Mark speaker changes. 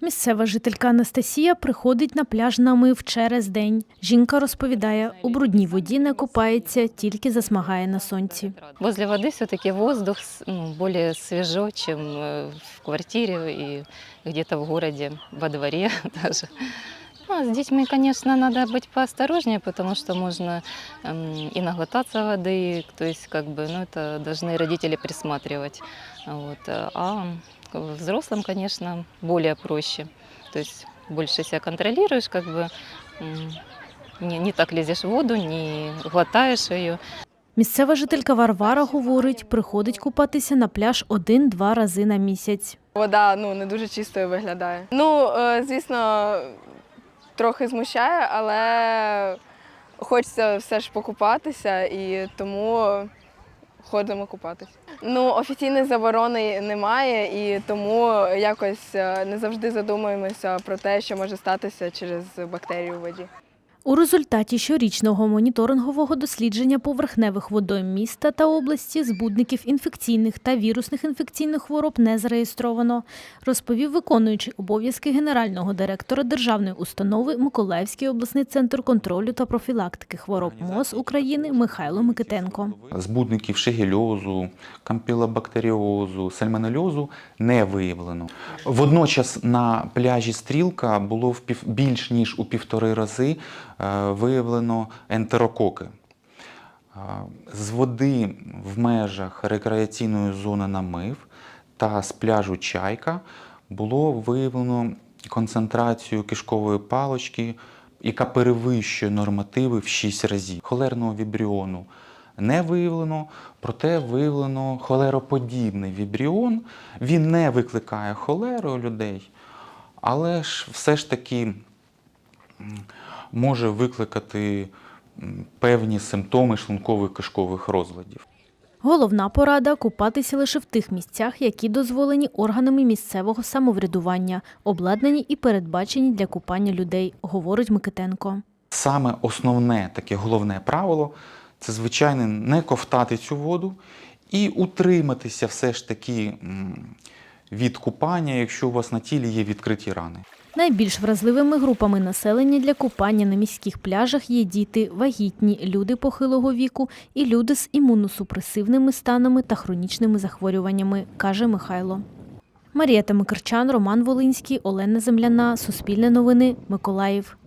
Speaker 1: Місцева жителька Анастасія приходить на пляж на мив через день. Жінка розповідає, у брудній воді не купається, тільки засмагає на сонці.
Speaker 2: Возле воды все-таки воздух с- ну, более свежо, чем э, в квартире и где-то в городе, во дворе даже. Ну, а с детьми, конечно, надо быть поосторожнее, потому что можно эм, и наглотаться воды, то есть как бы, ну, это должны родители присматривать. Вот. э, А взрослым, конечно, более проще. То есть больше себя контролируешь, как бы не, не так лезешь в воду, не глотаешь ее.
Speaker 1: Місцева жителька Варвара говорить, приходить купатися на пляж один-два рази на місяць.
Speaker 3: Вода ну не дуже чистою виглядає. Ну, е, звісно, трохи змущає, але хочеться все ж покупатися і тому ходимо купатися. Ну, офіційної заборони немає, і тому якось е, не завжди задумуємося про те, що може статися через бактерію у воді.
Speaker 1: У результаті щорічного моніторингового дослідження поверхневих водойм міста та області збудників інфекційних та вірусних інфекційних хвороб не зареєстровано, розповів виконуючий обов'язки генерального директора державної установи Миколаївський обласний центр контролю та профілактики хвороб МОЗ України Михайло Микитенко.
Speaker 4: Збудників шегельозу, кампілобактеріозу, сальмонельозу не виявлено. Водночас на пляжі Стрілка було більш ніж у півтори рази виявлено ентерококи. Е, З води в межах рекреаційної зони намив та з пляжу Чайка було виявлено концентрацію кишкової палочки, яка перевищує нормативи в 6 разів. Холерного вібріону не виявлено, проте виявлено холероподібний вібріон. Він не викликає холеру у людей, але ж все ж таки може викликати певні симптоми шлункових кишкових розладів.
Speaker 1: Головна порада купатися лише в тих місцях, які дозволені органами місцевого самоврядування, обладнані і передбачені для купання людей, говорить Микитенко.
Speaker 4: Саме основне таке головне правило це, звичайно, не ковтати цю воду і утриматися все ж таки від купання, якщо у вас на тілі є відкриті рани.
Speaker 1: Найбільш вразливими групами населення для купання на міських пляжах є діти, вагітні, люди похилого віку і люди з імуносупресивними станами та хронічними захворюваннями, каже Михайло. Марія Тамикарчан, Роман Волинський, Олена Земляна, Суспільне новини, Миколаїв.